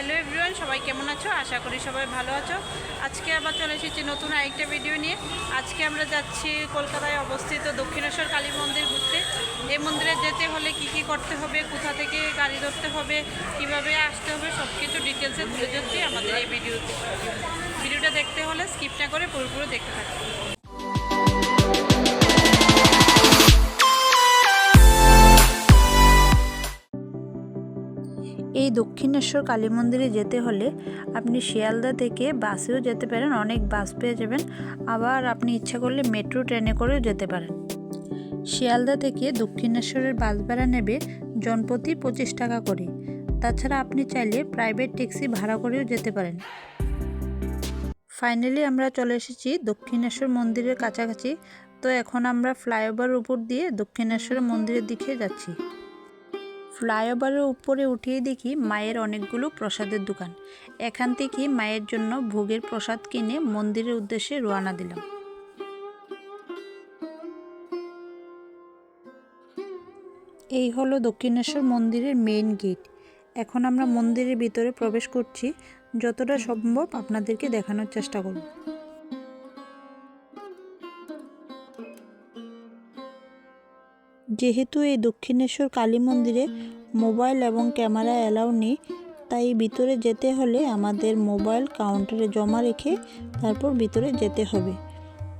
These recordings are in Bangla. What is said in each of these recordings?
হ্যালো এভরিওয়ান, সবাই কেমন আছো? আশা করি সবাই ভালো আছো। আজকে আবার চলে এসেছি নতুন আরেকটা ভিডিও নিয়ে। আজকে আমরা যাচ্ছি কলকাতায় অবস্থিত দক্ষিণেশ্বর কালী মন্দির ঘুরতে। এই মন্দিরে যেতে হলে কি কি করতে হবে, কোথা থেকে গাড়ি ধরতে হবে, কীভাবে আসতে হবে সব কিছু ডিটেলসে তুলে ধরছি আমাদের এই ভিডিওতে। ভিডিওটা দেখতে হলে স্কিপ না করে পুরোপুরি দেখতে থাকবে দক্ষিণেশ্বর কালী মন্দিরে যেতে হলে আপনি শিয়ালদা থেকে বাসেও যেতে পারেন, অনেক বাস পেয়ে যাবেন। আবার আপনি ইচ্ছা করলে মেট্রো ট্রেনে করেও যেতে পারেন। শিয়ালদা থেকে দক্ষিণেশ্বরের বাস ভাড়া নেবে জনপ্রতি পঁচিশ টাকা করে। তাছাড়া আপনি চাইলে প্রাইভেট ট্যাক্সি ভাড়া করেও যেতে পারেন। ফাইনালি আমরা চলে এসেছি দক্ষিণেশ্বর মন্দিরের কাছাকাছি। তো এখন আমরা ফ্লাইওভার উপর দিয়ে দক্ষিণেশ্বর মন্দিরের দিকে যাচ্ছি। ফ্লাইওভারের উপরে উঠিয়ে দেখি মায়ের অনেকগুলো প্রসাদের দোকান। এখান থেকে মায়ের জন্য ভোগের প্রসাদ কিনে মন্দিরের উদ্দেশ্যে রওনা দিলাম। এই হলো দক্ষিণেশ্বর মন্দিরের মেইন গেট এখন আমরা মন্দিরের ভিতরে প্রবেশ করছি। যতটা সম্ভব আপনাদেরকে দেখানোর চেষ্টা করব। যেহেতু এই দক্ষিণেশ্বর কালী মন্দিরে মোবাইল এবং ক্যামেরা অ্যালাউ নেই, তাই ভিতরে যেতে হলে আমাদের মোবাইল কাউন্টারে জমা রেখে তারপর ভিতরে যেতে হবে।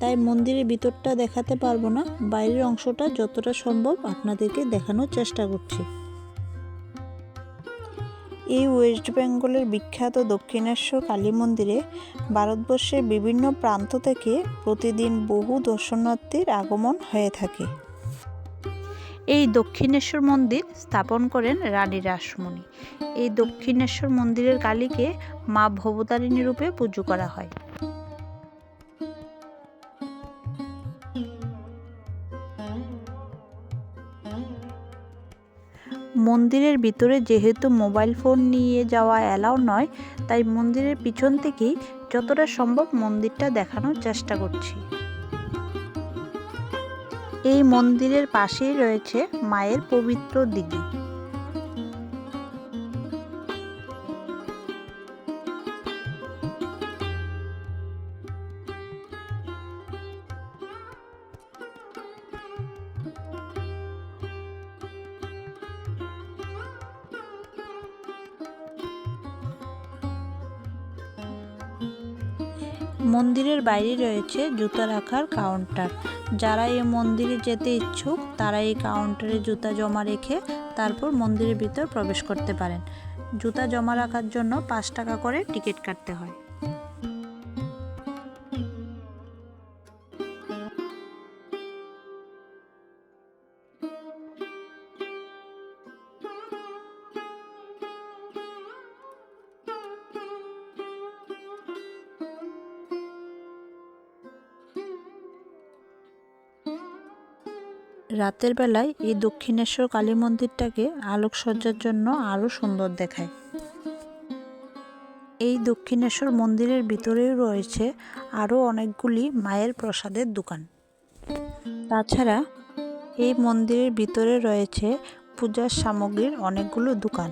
তাই মন্দিরের ভিতরটা দেখাতে পারব না, বাইরের অংশটা যতটা সম্ভব আপনাদেরকে দেখানোর চেষ্টা করছি। এই ওয়েস্ট বেঙ্গলের বিখ্যাত দক্ষিণেশ্বর কালী মন্দিরে ভারতবর্ষের বিভিন্ন প্রান্ত থেকে প্রতিদিন বহু দর্শনার্থীর আগমন হয়ে থাকে। এই দক্ষিণেশ্বর মন্দির স্থাপন করেন রানী রাসমণি। এই দক্ষিণেশ্বর মন্দিরের কালীকে মা ভবতারিণী রূপে পুজো করা হয়। মন্দিরের ভিতরে যেহেতু মোবাইল ফোন নিয়ে যাওয়া অ্যালাউ নয়, তাই মন্দিরের পিছন থেকেই যতটা সম্ভব মন্দিরটা দেখানোর চেষ্টা করছি। এই মন্দিরের পাশেই রয়েছে মায়ের পবিত্র দিঘি। মন্দিরের বাইরে রয়েছে জুতা রাখার কাউন্টার যারা এই মন্দিরে যেতে ইচ্ছুক, তারা এই কাউন্টারে জুতা জমা রেখে তারপর মন্দিরের ভিতর প্রবেশ করতে পারেন। জুতা জমা রাখার জন্য পাঁচ টাকা করে টিকিট কাটতে হয়। রাতের বেলায় এই দক্ষিণেশ্বর কালী মন্দিরটাকে আলোকসজ্জার জন্য আরও সুন্দর দেখায়। এই দক্ষিণেশ্বর মন্দিরের ভিতরেও রয়েছে আরও অনেকগুলি মায়ের প্রসাদের দোকান। তাছাড়া এই মন্দিরের ভিতরে রয়েছে পূজার সামগ্রীর অনেকগুলো দোকান।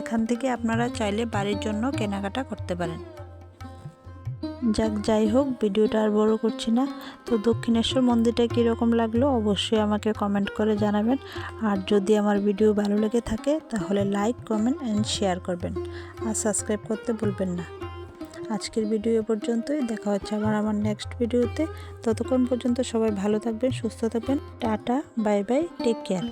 এখান থেকে আপনারা চাইলে বাড়ির জন্য কেনাকাটা করতে পারেন। যাক, যাই হোক, ভিডিওটা আর বড় করছি না। তো দক্ষিণেশ্বর মন্দিরটা কীরকম লাগল অবশ্যই আমাকে কমেন্ট করে জানাবেন। আর যদি আমার ভিডিও ভালো লেগে থাকে, তাহলে লাইক কমেন্ট অ্যান্ড শেয়ার করবেন। আর সাবস্ক্রাইব করতে ভুলবেন না। আজকের ভিডিও এ পর্যন্তই। দেখা হচ্ছে আবার আমার নেক্সট ভিডিওতে ততক্ষণ পর্যন্ত সবাই ভালো থাকবেন, সুস্থ থাকবেন। Tata bye bye take care